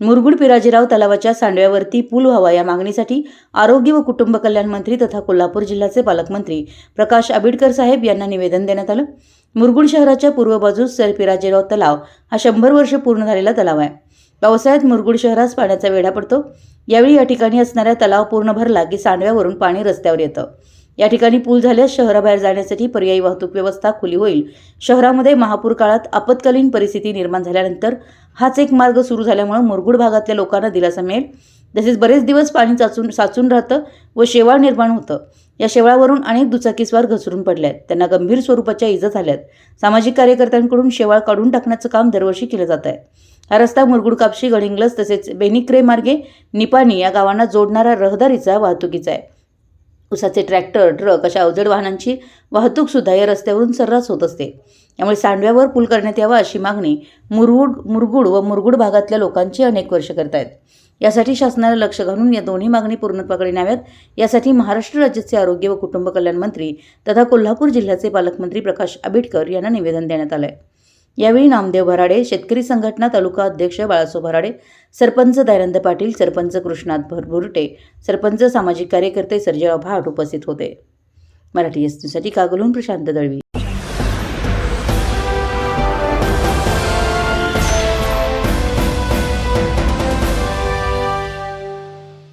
मुरगुड पिराजीराव तलावाच्या सांडव्यावरती पूल व्हावा या मागणीसाठी आरोग्य व कुटुंब कल्याण मंत्री तथा कोल्हापूर जिल्ह्याचे पालकमंत्री प्रकाश आबिडकर साहेब यांना निवेदन देण्यात आलं. मुरगुड शहराच्या पूर्व बाजूस सर पिराजीराव तलाव हा शंभर वर्ष पूर्ण झालेला तलाव आहे. पावसाळ्यात मुरगुड शहरास पाण्याचा वेढा पडतो. यावेळी या ठिकाणी असणाऱ्या तलाव पूर्ण भरला की सांडव्यावरून पाणी रस्त्यावर येतं. या ठिकाणी पूल झाल्यास शहराबाहेर जाण्यासाठी पर्यायी वाहतूक व्यवस्था खुली होईल. शहरामध्ये महापूर काळात आपत्कालीन परिस्थिती निर्माण झाल्यानंतर हाच एक मार्ग सुरू झाल्यामुळे मुरगुड भागातल्या लोकांना दिलासा मिळेल. तसेच बरेच दिवस पाणी चाचून साचून राहतं व शेवाळ निर्माण होतं. या शेवाळावरून अनेक दुचाकीस्वार घसरून पडल्यात. आहेत त्यांना गंभीर स्वरूपाच्या इजा झाल्यात. सामाजिक कार्यकर्त्यांकडून शेवाळ काढून टाकण्याचं काम दरवर्षी केलं जात आहे हा रस्ता मुरगुड कापशी गडिंग्लज तसेच बेनिक्रे मार्गे निपाणी या गावांना जोडणारा रहदारीचा वाहतुकीचा आहे. उसाचे ट्रॅक्टर ट्रक अशा अवजड वाहनांची वाहतूक सुद्धा या रस्त्यावरून सर्रास होत असते. त्यामुळे सांडव्यावर पूल करण्यात यावा अशी मागणी मुरगुड मुरगुड व मुरगुड भागातल्या लोकांची अनेक वर्ष करतायत. यासाठी शासनाला लक्ष घालून या दोन्ही मागणी पूर्णत्वाकडे न्याव्यात. यासाठी महाराष्ट्र राज्याचे आरोग्य व कुटुंब कल्याण मंत्री तथा कोल्हापूर जिल्ह्याचे पालकमंत्री प्रकाश आबिटकर यांना निवेदन देण्यात आलं आहे यावेळी नामदेव भराडे शेतकरी संघटना तालुका अध्यक्ष बाळासो भराडे सरपंच दयानंद पाटील सरपंच कृष्णाथ भरभुरटे सरपंच सामाजिक कार्यकर्ते सर्जेराव भाट उपस्थित होते. मराठी एससाठी कागलून प्रशांत दळवी.